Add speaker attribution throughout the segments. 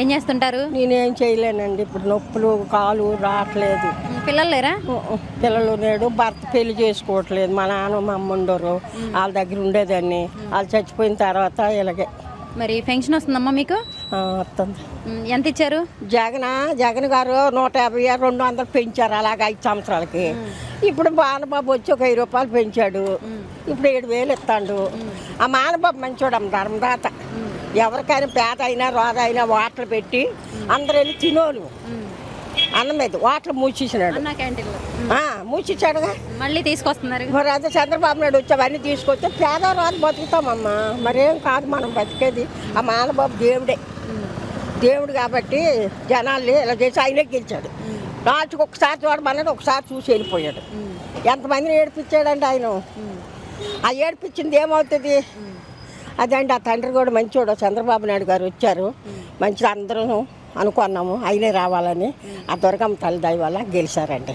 Speaker 1: ఏం చేస్తుంటారు?
Speaker 2: నేనేం చేయలేనండి. ఇప్పుడు నొప్పులు కాలు రావట్లేదు.
Speaker 1: పిల్లలు లేరా?
Speaker 2: పిల్లలు నేడు భర్త పెళ్ళి చేసుకోవట్లేదు. మా నాన్న మా అమ్మ ఉండరు. వాళ్ళ దగ్గర ఉండేదాన్ని. వాళ్ళు చచ్చిపోయిన తర్వాత ఇలాగే.
Speaker 1: మరి పెన్షన్ వస్తుందమ్మా మీకు?
Speaker 2: వస్తుంది.
Speaker 1: ఎంత ఇచ్చారు?
Speaker 2: జగన్ జగన్ గారు నూట యాభై రెండు వందలు పెంచారు అలాగ ఐదు సంవత్సరాలకి. ఇప్పుడు మానబాబు వచ్చి ఒక వెయ్యి రూపాయలు పెంచాడు. ఇప్పుడు ఏడు వేలు ఇస్తాడు. ఆ మానబాబు మంచోడమ్మ ధర్మదాత. ఎవరికైనా పేద అయినా రోద అయినా వాటలు పెట్టి అందరూ వెళ్ళి తినోలు అన్నం మీద వాటలు మూసేసినాడు. మూసిచ్చాడుగా
Speaker 1: మళ్ళీ తీసుకొస్తున్నారు.
Speaker 2: మరి అదే చంద్రబాబు నాయుడు వచ్చి అవన్నీ తీసుకొస్తే పేదవాళ్ళు బతుకుతామమ్మా. మరేం కాదు మనం బతికేది. ఆ మానబాబు దేవుడే. దేవుడు కాబట్టి జనాల్ని ఇలా చేసి ఆయనే గెలిచాడు. లాస్ట్కి ఒకసారి చూడమన్నాడు ఒకసారి చూసి వెళ్ళిపోయాడు. ఎంతమందిని ఏడిపించాడండి ఆయన? ఆ ఏడిపించింది ఏమవుతుంది? అదండి ఆ తండ్రి కూడా మంచోడు. చంద్రబాబు నాయుడు గారు వచ్చారు. మంచిది అందరం అనుకున్నాము. ఆయనే రావాలని. ఆ దుర్గమ్మ తల్లి దయ వల్ల గెలిచారండి.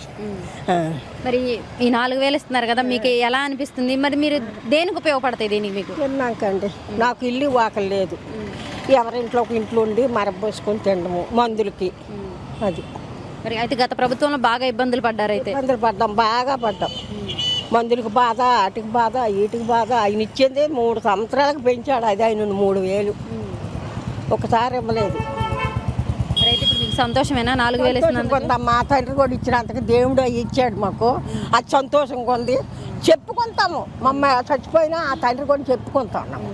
Speaker 1: మరి ఈ నాలుగు వేలు ఇస్తున్నారు కదా మీకు ఎలా అనిపిస్తుంది? మరి మీరు దేనికి ఉపయోగపడతాయి దీనికి మీకు?
Speaker 2: విన్నాకండి నాకు ఇల్లు వాకలు లేదు ఎవరింట్లో ఒక ఇంట్లో ఉండి మరపోసుకొని తినడము మందులకి. అది.
Speaker 1: మరి అయితే గత ప్రభుత్వంలో బాగా ఇబ్బందులు పడ్డారు అయితే.
Speaker 2: ఇబ్బందులు పడ్డాం బాగా పడ్డాం. మందులకు బాధ అటుకి బాధ వీటికి బాధ. ఆయన ఇచ్చింది మూడు సంవత్సరాలకు పెంచాడు. అది ఆయన మూడు వేలు. ఒకసారి ఇవ్వలేదు.
Speaker 1: సంతోషమేనా? నాలుగు వేలు
Speaker 2: కొంత మా తండ్రి కూడా ఇచ్చినంతకు దేవుడు అవి ఇచ్చాడు మాకు. అది సంతోషంగా ఉంది చెప్పుకుంటాము. మా అమ్మ చచ్చిపోయినా ఆ తండ్రి కూడా చెప్పుకుంటున్నాము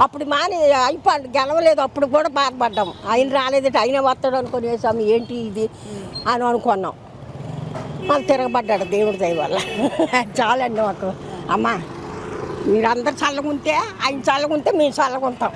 Speaker 2: అప్పుడు మాని అయిపోయి గెలవలేదు. అప్పుడు కూడా బాధపడ్డాం ఆయన రాలేదు ఆయన వస్తాడు అనుకుని వేసాము ఏంటి ఇది? అని అనుకున్నాం. వాళ్ళు తిరగబడ్డాడు దేవుడి దయ వల్ల. చాలండి మాకు. అమ్మ మీరందరు చల్లగుంటే ఆయన చల్లగుంటే మేము చల్లగుంటాం.